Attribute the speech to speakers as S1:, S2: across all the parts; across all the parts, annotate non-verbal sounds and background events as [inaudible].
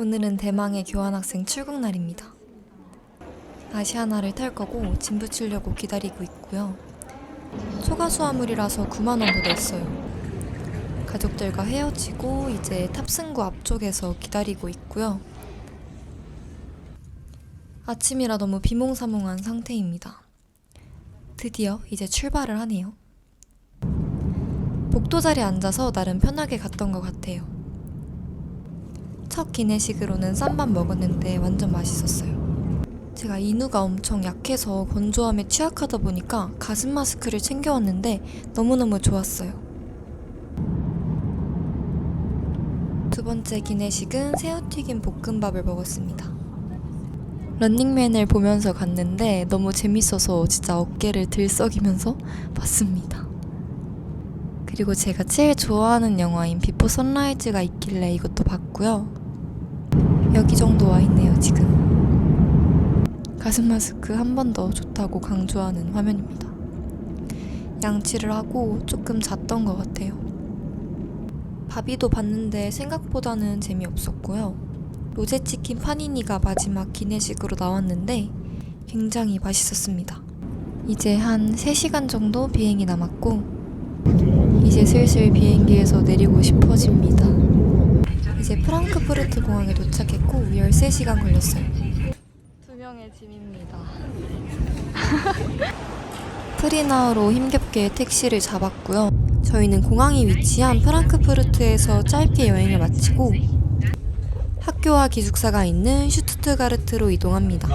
S1: 오늘은 대망의 교환학생 출국 날입니다. 아시아나를 탈 거고 짐 붙이려고 기다리고 있고요. 초과 수화물이라서 9만 원더 냈어요. 가족들과 헤어지고 이제 탑승구 앞쪽에서 기다리고 있고요. 아침이라 너무 비몽사몽한 상태입니다. 드디어 이제 출발을 하네요. 복도 자리에 앉아서 나름 편하게 갔던 것 같아요. 첫 기내식으로는 쌈밥 먹었는데 완전 맛있었어요. 제가 인후가 엄청 약해서 건조함에 취약하다 보니까 가슴 마스크를 챙겨왔는데 너무너무 좋았어요. 두 번째 기내식은 새우튀김 볶음밥을 먹었습니다. 런닝맨을 보면서 갔는데 너무 재밌어서 진짜 어깨를 들썩이면서 [laughs] 봤습니다. 그리고 제가 제일 좋아하는 영화인 비포 선라이즈가 있길래 이것도 봤고요. 여기 정도 와 있네요, 지금. 가슴 마스크 한 번 더 좋다고 강조하는 화면입니다. 양치를 하고 조금 잤던 것 같아요. 바비도 봤는데 생각보다는 재미없었고요. 로제치킨 파니니가 마지막 기내식으로 나왔는데 굉장히 맛있었습니다. 이제 한 3시간 정도 비행이 남았고 이제 슬슬 비행기에서 내리고 싶어집니다. 이제 프랑크푸르트 공항에 도착했고 13시간 걸렸어요. 두 명의 짐입니다. [laughs] 프리나우로 힘겹게 택시를 잡았고요. 저희는 공항이 위치한 프랑크푸르트에서 짧게 여행을 마치고 학교와 기숙사가 있는 슈투트가르트로 이동합니다.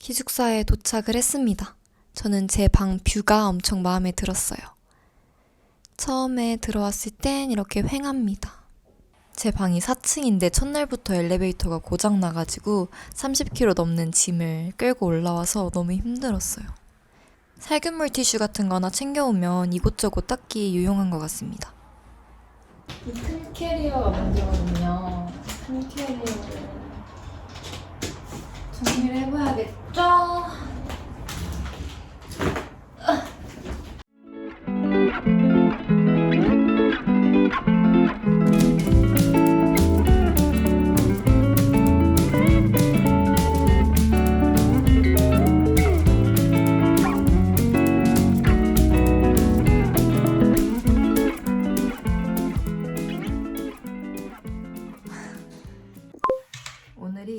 S1: 기숙사에 도착을 했습니다. 저는 제 방 뷰가 엄청 마음에 들었어요. 처음에 들어왔을 땐 이렇게 휑합니다. 제 방이 4층인데 첫날부터 엘리베이터가 고장 나가지고 30kg 넘는 짐을 끌고 올라와서 너무 힘들었어요. 살균물 티슈 같은 거나 챙겨오면 이곳저곳 닦기 유용한 것 같습니다.
S2: 이큰 캐리어가 문제거든요. 큰 캐리어를 정리를 해봐야겠죠?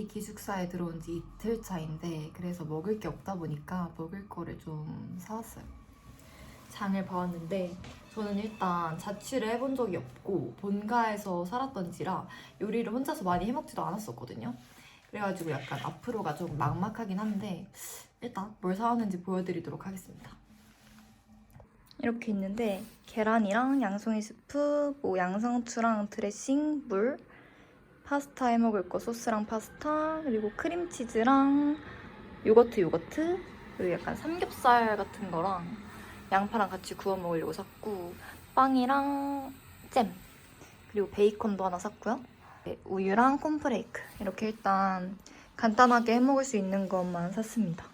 S1: 기숙사에 들어온 지 이틀 차인데 그래서 먹을 게 없다 보니까 먹을 거를 좀 사왔어요. 장을 봐왔는데 저는 일단 자취를 해본 적이 없고 본가에서 살았던지라 요리를 혼자서 많이 해먹지도 않았었거든요. 그래가지고 약간 앞으로가 좀 막막하긴 한데 일단 뭘 사왔는지 보여드리도록 하겠습니다. 이렇게 있는데 계란이랑 양송이 스프, 뭐 양상추랑 드레싱, 물, 파스타 해 먹을 거 소스랑 파스타 그리고 크림치즈랑 요거트 요거트 그리고 약간 삼겹살 같은 거랑 양파랑 같이 구워 먹으려고 샀고 빵이랑 잼 그리고 베이컨도 하나 샀고요. 네, 우유랑 콘프레이크. 이렇게 일단 간단하게 해 먹을 수 있는 것만 샀습니다.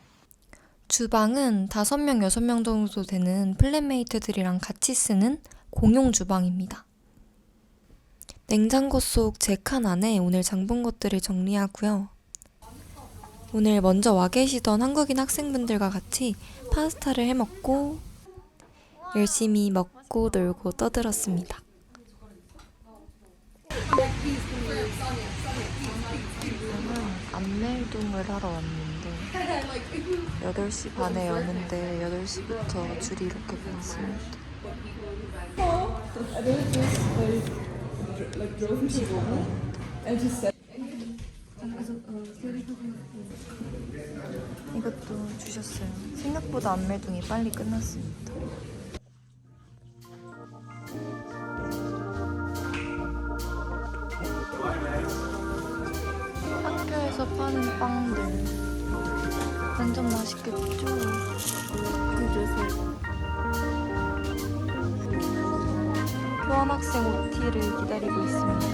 S1: 주방은 5명, 6명 정도 되는 플랫메이트들이랑 같이 쓰는 공용 주방입니다 냉장고 속 제 칸 안에 오늘 장본 것들을 정리하고요. 오늘 먼저 와 계시던 한국인 학생분들과 같이 파스타를 해 먹고 열심히 먹고 놀고 떠들었습니다. 저는 안멜동을 하러 왔는데 8시 반에 여는데 8시부터 줄이 이렇게 많습니다. 35분? 이것도 주셨어요. 생각보다 안멜동이 빨리 끝났습니다. 교환학생 OT를 기다리고 있습니다.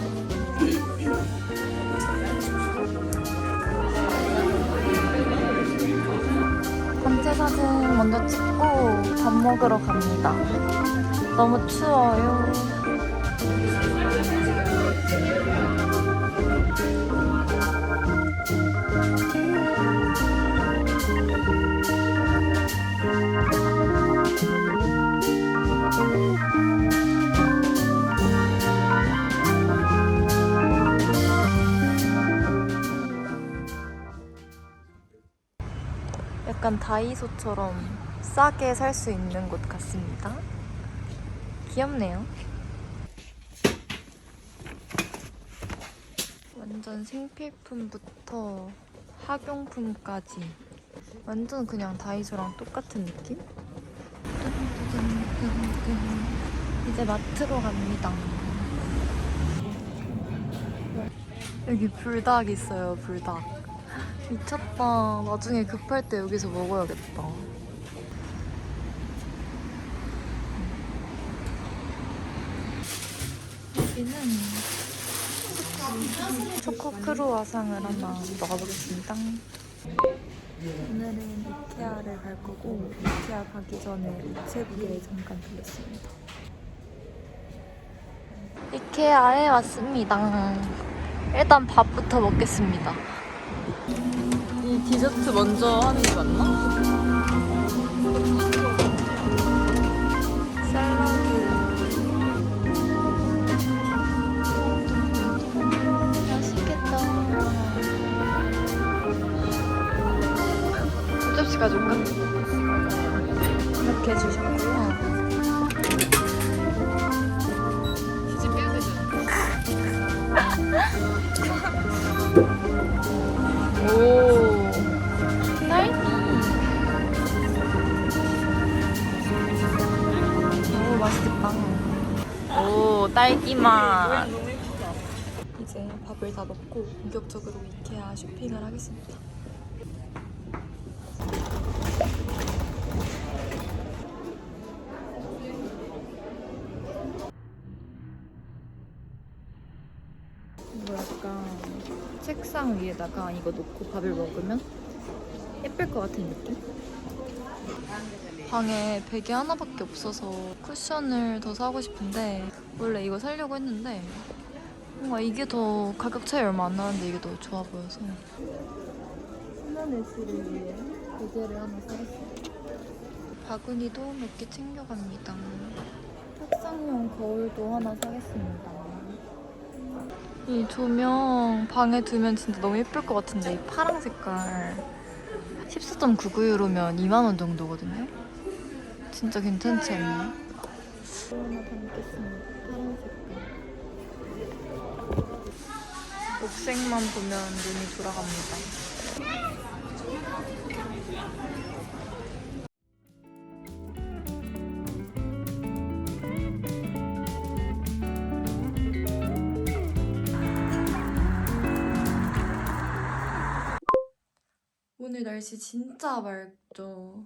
S1: 단체 사진 먼저 찍고 밥 먹으러 갑니다. 너무 추워요. 약간 다이소처럼 싸게 살 수 있는 곳 같습니다. 귀엽네요. 완전 생필품부터 학용품까지 완전 그냥 다이소랑 똑같은 느낌? 이제 마트로 갑니다. 여기 불닭 있어요, 불닭. 미쳤다. 나중에 급할 때 여기서 먹어야겠다. 여기는 초코 크루아상을 하나 먹어보겠습니다. 오늘은 이케아를 갈 거고 이케아 가기 전에 우체국에 잠깐 들렸습니다. 이케아에 왔습니다. 일단 밥부터 먹겠습니다. 이 디저트 먼저 하는 게 맞나? 가져올까? 이렇게 해주셨고요. 맛. 이제 밥을 다 먹고 본격적으로 이케아 쇼핑을 하겠습니다. 이거 약간 책상 위에다가 이거 놓고 밥을 먹으면 예쁠 것 같은 느낌? 방에 베개 하나밖에 없어서 쿠션을 더 사고 싶은데 원래 이거 살려고 했는데 뭔가 이게 더 가격 차이 얼마 안 나는데 이게 더 좋아 보여서 수면의실을 위해 베개를 하나 사겠어요. 바구니도 몇 개 챙겨갑니다. 탁상용 거울도 하나 사겠습니다. 이 조명 방에 두면 진짜 너무 예쁠 것 같은데 이 파랑 색깔. 14.99유로면 2만 원 정도거든요. 진짜 괜찮지 않나요? 하나 담겠습니다. 파란 색깔. 녹색만 보면 눈이 돌아갑니다. 오늘 날씨 진짜 맑죠.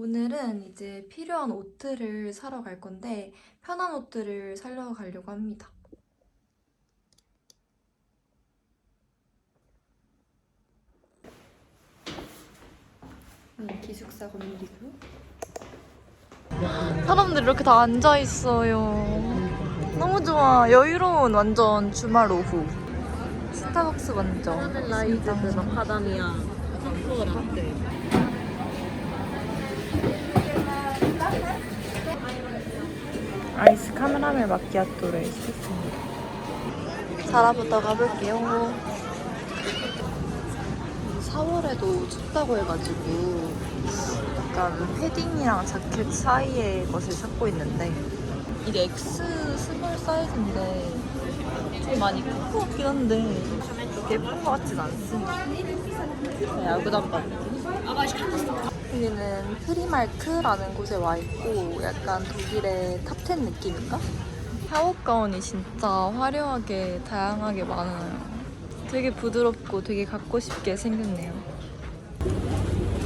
S1: 오늘은 이제 필요한 옷들을 사러 갈 건데 편한 옷들을 사러 가려고 합니다. 네, 기숙사 건물이고요. 사람들 이렇게 다 앉아 있어요. 너무 좋아. 여유로운 완전 주말 오후. 스타벅스 먼저.
S2: 라이즈 마카다미아 초코 라떼.
S1: 아이스 카메라멜 마키아토를 시켰습니다. 자라부터 가볼게요. 4월에도 춥다고 해가지고 약간 패딩이랑 자켓 사이의 것을 찾고 있는데 이게 X 스몰 사이즈인데 좀 많이 큰 것 같긴 한데 예쁜 것 같진 않습니다. 야구단발 여기는 프리말크라는 곳에 와 있고 약간 독일의 탑10 느낌인가? 샤워 가운이 진짜 화려하게 다양하게 많아요. 되게 부드럽고 되게 갖고 싶게 생겼네요.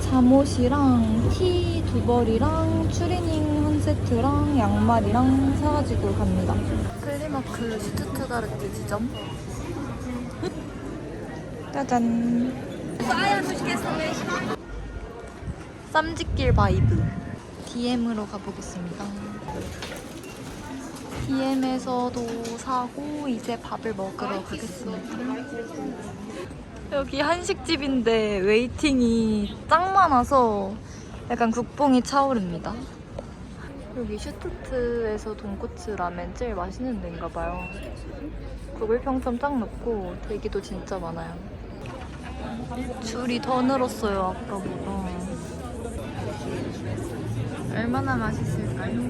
S1: 잠옷이랑 티 두 벌이랑 추리닝 한 세트랑 양말이랑 사가지고 갑니다. 플리마크 슈투트가르트 지점. 짜잔. 쌈짓길 바이브 DM으로 가보겠습니다. DM에서도 사고 이제 밥을 먹으러 가겠습니다. 여기 한식집인데 웨이팅이 짱 많아서 약간 국뽕이 차오릅니다. 여기 슈투트에서 돈코츠 라멘 제일 맛있는 데인가 봐요. 구글 평점 짱 높고 대기도 진짜 많아요. 줄이 더 늘었어요 아까보다. 얼마나 맛있을까요?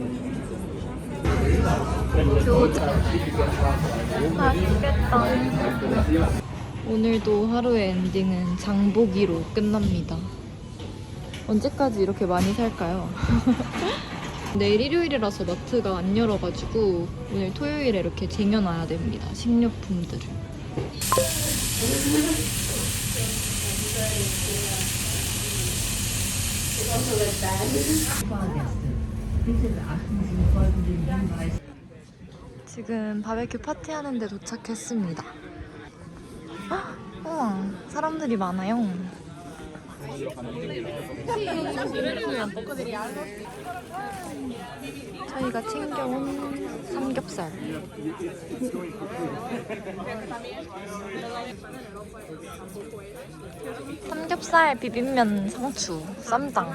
S1: 맛있겠다. 오늘도 하루의 엔딩은 장보기로 끝납니다. 언제까지 이렇게 많이 살까요? [laughs] 내일 일요일이라서 마트가 안 열어가지고 오늘 토요일에 이렇게 쟁여놔야 됩니다. 식료품들을. 지금 바베큐 파티 하는데 도착했습니다. 헉, 우와, 사람들이 많아요. 저희가 챙겨온 삼겹살. 삼겹살, 비빔면, 상추, 쌈장.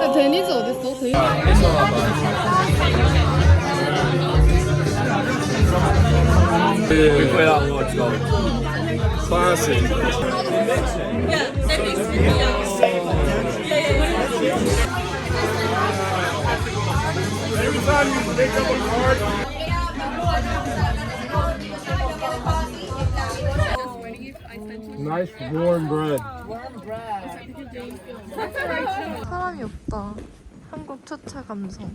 S3: 근데 데니즈 어딨어? 데니즈
S4: 会让我知道， time you make up a card. Nice warm bread.
S1: 사람이 없다. 한국 초차 감성.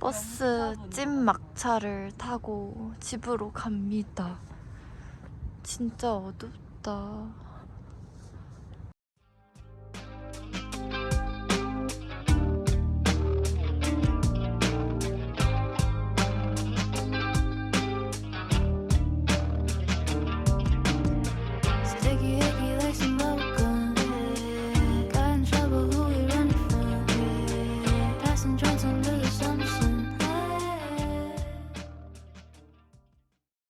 S1: 버스 찐 막차를 타고 집으로 갑니다. 진짜 어둡다.